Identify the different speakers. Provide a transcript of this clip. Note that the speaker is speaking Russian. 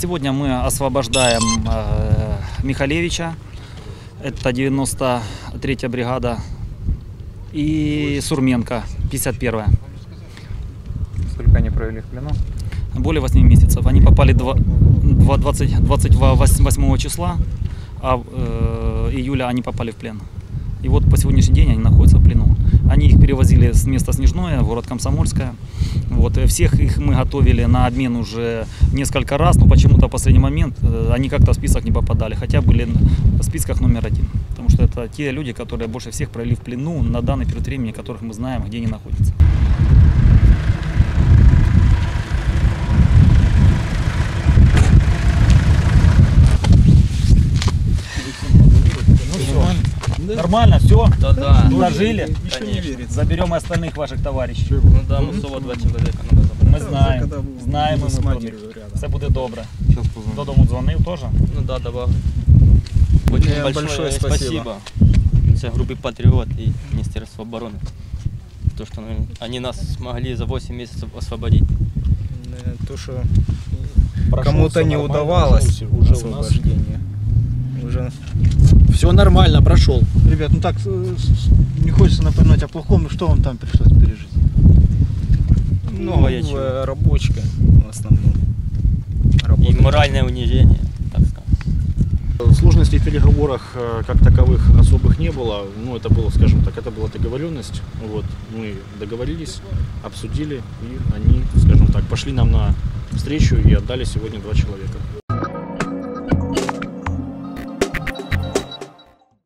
Speaker 1: Сегодня мы освобождаем э, Михалевича, это 93-я бригада, и Сурменко, 51-я.
Speaker 2: Сколько они провели в плену?
Speaker 1: Более 8 месяцев. Они попали два- два- 20 28 числа, а э, июля они попали в плен. И вот по сегодняшний день они находятся в плену. Они их перевозили с места Снежное, в город Комсомольское. Вот, э, всех их мы готовили на обмен уже несколько раз, но почему-то в последний момент э, они как-то в список не попадали, хотя были в списках номер один. Потому что это те люди, которые больше всех провели в плену на данный период времени, которых мы знаем, где они находятся. Ну все. Нормально, все.
Speaker 3: Да, да.
Speaker 1: Дожили.
Speaker 3: Конечно.
Speaker 1: Заберем и остальных ваших товарищей.
Speaker 3: Ну да, Мусова два чоловіка надо забрати.
Speaker 1: Ми знаємо, знаємо ми про них. Все буде добре. Додому дзвонив теж.
Speaker 3: Ну да, добавлю. Очень
Speaker 4: Не,
Speaker 3: большое,
Speaker 4: большое
Speaker 3: спасибо.
Speaker 4: спасибо.
Speaker 3: Це группе Патриот и Министерство обороны. То, что ну, они нас смогли за 8 месяцев освободить.
Speaker 4: Э, То, что
Speaker 5: Прошел
Speaker 4: кому-то
Speaker 5: всё
Speaker 4: не
Speaker 5: нормально,
Speaker 4: удавалось
Speaker 5: уже у нас.
Speaker 4: освобождение. Уже
Speaker 5: все нормально, прошел.
Speaker 6: Ребят, ну так э, не хочется напоминать о плохом, ну что вам там пришлось пережить?
Speaker 3: Много я
Speaker 4: ну,
Speaker 3: чего.
Speaker 4: э, рабочка в основном.
Speaker 3: И
Speaker 4: Работа.
Speaker 3: моральное унижение, так сказать.
Speaker 5: Сложностей в переговорах э, как таковых особых не было. Ну, это было, скажем так, это была договоренность. Вот, мы договорились, обсудили, и они, скажем так, пошли нам на встречу и отдали сегодня два человека.